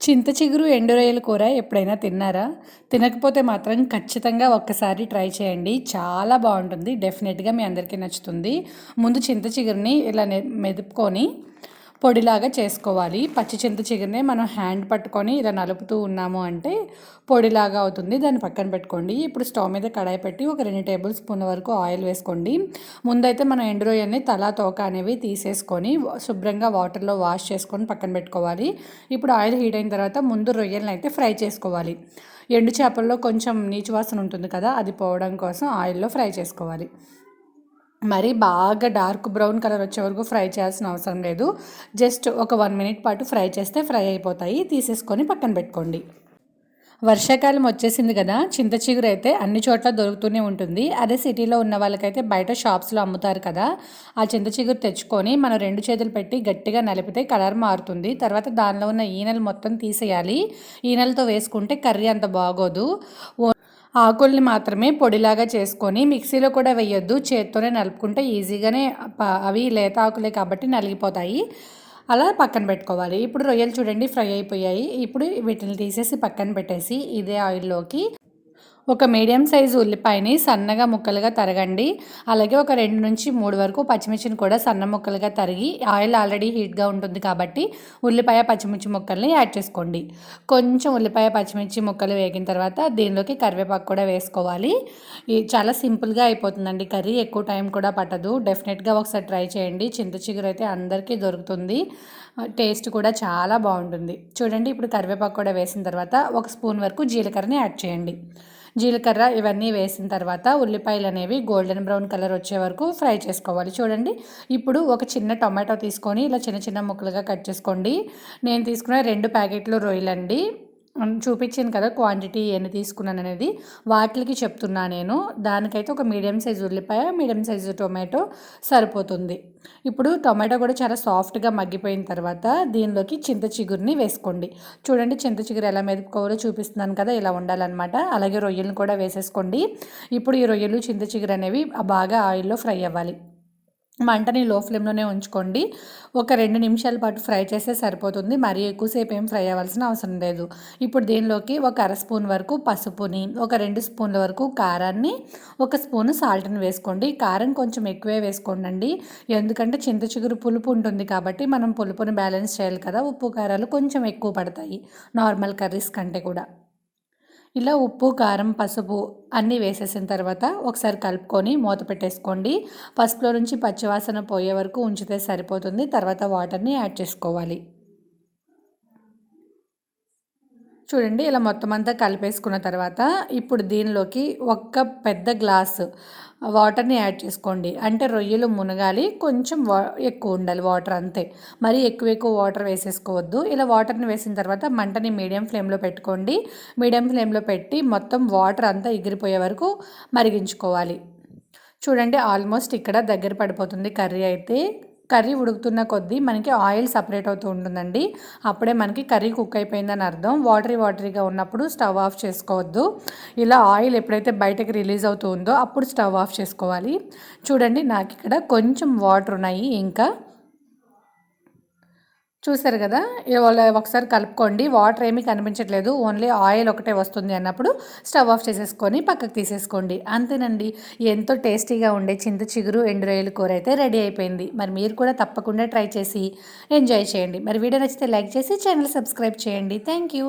చింత చిగురు ఎండు రొయ్యల కూర ఎప్పుడైనా తిన్నారా? తినకపోతే మాత్రం ఖచ్చితంగా ఒక్కసారి ట్రై చేయండి. చాలా బాగుంటుంది. డెఫినెట్గా మీ అందరికీ నచ్చుతుంది. ముందు చింత చిగురుని ఇలా మెదుపుకొని పొడిలాగా చేసుకోవాలి. పచ్చి చింత చిగురునే మనం హ్యాండ్ పట్టుకొని ఇలా నలుపుతూ ఉన్నాము అంటే పొడిలాగా అవుతుంది. దాన్ని పక్కన పెట్టుకోండి. ఇప్పుడు స్టవ్ మీద కడాయి పెట్టి ఒక రెండు టేబుల్ స్పూన్ వరకు ఆయిల్ వేసుకోండి. ముందైతే మనం ఎండు రొయ్యల్ని తలా తోక అనేవి తీసేసుకొని శుభ్రంగా వాటర్లో వాష్ చేసుకొని పక్కన పెట్టుకోవాలి. ఇప్పుడు ఆయిల్ హీట్ అయిన తర్వాత ముందు రొయ్యలను అయితే ఫ్రై చేసుకోవాలి. ఎండు చేపల్లో కొంచెం నీచు వాసన ఉంటుంది కదా అది పోవడం కోసం ఆయిల్లో ఫ్రై చేసుకోవాలి. మరి బాగా డార్క్ బ్రౌన్ కలర్ వచ్చే వరకు ఫ్రై చేయాల్సిన అవసరం లేదు. జస్ట్ ఒక వన్ మినిట్ పాటు ఫ్రై చేస్తే ఫ్రై అయిపోతాయి. తీసేసుకొని పక్కన పెట్టుకోండి. వర్షాకాలం వచ్చేసింది కదా చింత చిగురు అయితే అన్ని చోట్ల దొరుకుతూనే ఉంటుంది. అదే సిటీలో ఉన్న వాళ్ళకైతే బయట షాప్స్లో అమ్ముతారు కదా ఆ చింత చిగురు తెచ్చుకొని మనం రెండు చేతులు పెట్టి గట్టిగా నలిపితే కలర్ మారుతుంది. తర్వాత దానిలో ఉన్న ఈనెలు మొత్తం తీసేయాలి. ఈనెలతో వేసుకుంటే కర్రీ అంత బాగోదు. ఆకుల్ని మాత్రమే పొడిలాగా చేసుకొని మిక్సీలో కూడా వేయొద్దు. చేత్తోనే నలుపుకుంటే ఈజీగానే అవి లేత ఆకులే కాబట్టి నలిగిపోతాయి. అలా పక్కన పెట్టుకోవాలి. ఇప్పుడు రొయ్యలు చూడండి ఫ్రై అయిపోయాయి. ఇప్పుడు వీటిని తీసేసి పక్కన పెట్టేసి ఇదే ఆయిల్లోకి ఒక మీడియం సైజు ఉల్లిపాయని సన్నగా ముక్కలుగా తరగండి. అలాగే ఒక రెండు నుంచి మూడు వరకు పచ్చిమిర్చిని కూడా సన్న ముక్కలుగా తరిగి ఆయిల్ ఆల్రెడీ హీట్గా ఉంటుంది కాబట్టి ఉల్లిపాయ పచ్చిమిర్చి ముక్కల్ని యాడ్ చేసుకోండి. కొంచెం ఉల్లిపాయ పచ్చిమిర్చి ముక్కలు వేగిన తర్వాత దీనిలోకి కరివేపాకు కూడా వేసుకోవాలి. చాలా సింపుల్గా అయిపోతుందండి. కర్రీ ఎక్కువ టైం కూడా పట్టదు. డెఫినెట్గా ఒకసారి ట్రై చేయండి. చింత చిగురు అయితే అందరికీ దొరుకుతుంది. టేస్ట్ కూడా చాలా బాగుంటుంది. చూడండి ఇప్పుడు కరివేపాకు కూడా వేసిన తర్వాత ఒక స్పూన్ వరకు జీలకర్రని యాడ్ చేయండి. జీలకర్ర ఇవన్నీ వేసిన తర్వాత ఉల్లిపాయలు అనేవి గోల్డెన్ బ్రౌన్ కలర్ వచ్చే వరకు ఫ్రై చేసుకోవాలి. చూడండి ఇప్పుడు ఒక చిన్న టొమాటో తీసుకొని ఇలా చిన్న చిన్న ముక్కలుగా కట్ చేసుకోండి. నేను తీసుకున్న రెండు ప్యాకెట్లు రొయ్యలండి. చూపించాను కదా క్వాంటిటీ ఎన్ని తీసుకున్నాను అనేది. వాటికి చెప్తున్నా నేను దానికైతే ఒక మీడియం సైజు ఉల్లిపాయ మీడియం సైజు టొమాటో సరిపోతుంది. ఇప్పుడు టొమాటో కూడా చాలా సాఫ్ట్గా మగ్గిపోయిన తర్వాత దీనిలోకి చింత చిగురిని వేసుకోండి. చూడండి చింత చిగురు ఎలా మెదుపుకోవాలో చూపిస్తున్నాను కదా ఇలా ఉండాలన్నమాట. అలాగే రొయ్యలను కూడా వేసేసుకోండి. ఇప్పుడు ఈ రొయ్యలు చింత చిగురు అనేవి బాగా ఆయిల్లో ఫ్రై అవ్వాలి. మంటని లో ఫ్లేమ్లోనే ఉంచుకోండి. ఒక రెండు నిమిషాల పాటు ఫ్రై చేస్తే సరిపోతుంది. మరీ ఎక్కువసేపు ఏం ఫ్రై అవ్వాల్సిన అవసరం లేదు. ఇప్పుడు దీనిలోకి ఒక అర స్పూన్ వరకు పసుపుని ఒక రెండు స్పూన్ల వరకు కారాన్ని ఒక స్పూన్ సాల్ట్ని వేసుకోండి. కారం కొంచెం ఎక్కువే వేసుకోండి ఎందుకంటే చింత చిగురు పులుపు ఉంటుంది కాబట్టి మనం పులుపుని బ్యాలెన్స్ చేయాలి కదా. ఉప్పు కారాలు కొంచెం ఎక్కువ పడతాయి. నార్మల్ కర్రీస్ కంటే కూడా. ఇలా ఉప్పు కారం పసుపు అన్నీ వేసేసిన తర్వాత ఒకసారి కలుపుకొని మూత పెట్టేసుకోండి. పసుపులో నుంచి పచ్చివాసన పోయే వరకు ఉంచితే సరిపోతుంది. తర్వాత వాటర్ని యాడ్ చేసుకోవాలి. చూడండి ఇలా మొత్తం అంతా కలిపేసుకున్న తర్వాత ఇప్పుడు దీనిలోకి ఒక్క పెద్ద గ్లాసు వాటర్ని యాడ్ చేసుకోండి. అంటే రొయ్యలు మునగాలి కొంచెం వా ఎక్కువ ఉండాలి వాటర్ అంతే. మరీ ఎక్కువ ఎక్కువ వాటర్ వేసేసుకోవద్దు. ఇలా వాటర్ని వేసిన తర్వాత మంటని మీడియం ఫ్లేమ్లో పెట్టుకోండి. మీడియం ఫ్లేమ్లో పెట్టి మొత్తం వాటర్ అంతా ఎగిరిపోయే వరకు మరిగించుకోవాలి. చూడండి ఆల్మోస్ట్ ఇక్కడ దగ్గర పడిపోతుంది కర్రీ అయితే. కర్రీ ఉడుకుతున్న కొద్దీ మనకి ఆయిల్ సపరేట్ అవుతూ ఉంటుందండి. అప్పుడే మనకి కర్రీ కుక్ అయిపోయిందని అర్థం. వాటరీ వాటరీగా ఉన్నప్పుడు స్టవ్ ఆఫ్ చేసుకోవద్దు. ఇలా ఆయిల్ ఎప్పుడైతే బయటకు రిలీజ్ అవుతుందో ఉందో అప్పుడు స్టవ్ ఆఫ్ చేసుకోవాలి. చూడండి నాకు ఇక్కడ కొంచెం వాటర్ ఉన్నాయి. ఇంకా చూసారు కదా? ఒకసారి కలుపుకోండి. వాటర్ ఏమీ కనిపించట్లేదు. ఓన్లీ ఆయిల్ ఒకటే వస్తుంది అన్నప్పుడు స్టవ్ ఆఫ్ చేసేసుకొని పక్కకు తీసేసుకోండి. అంతేనండి. ఎంతో టేస్టీగా ఉండే చింత చిగురు ఎండు రొయ్యల కూర అయితే రెడీ అయిపోయింది. మరి మీరు కూడా తప్పకుండా ట్రై చేసి ఎంజాయ్ చేయండి. మరి వీడియో నచ్చితే లైక్ చేసి ఛానల్ సబ్స్క్రైబ్ చేయండి. Thank you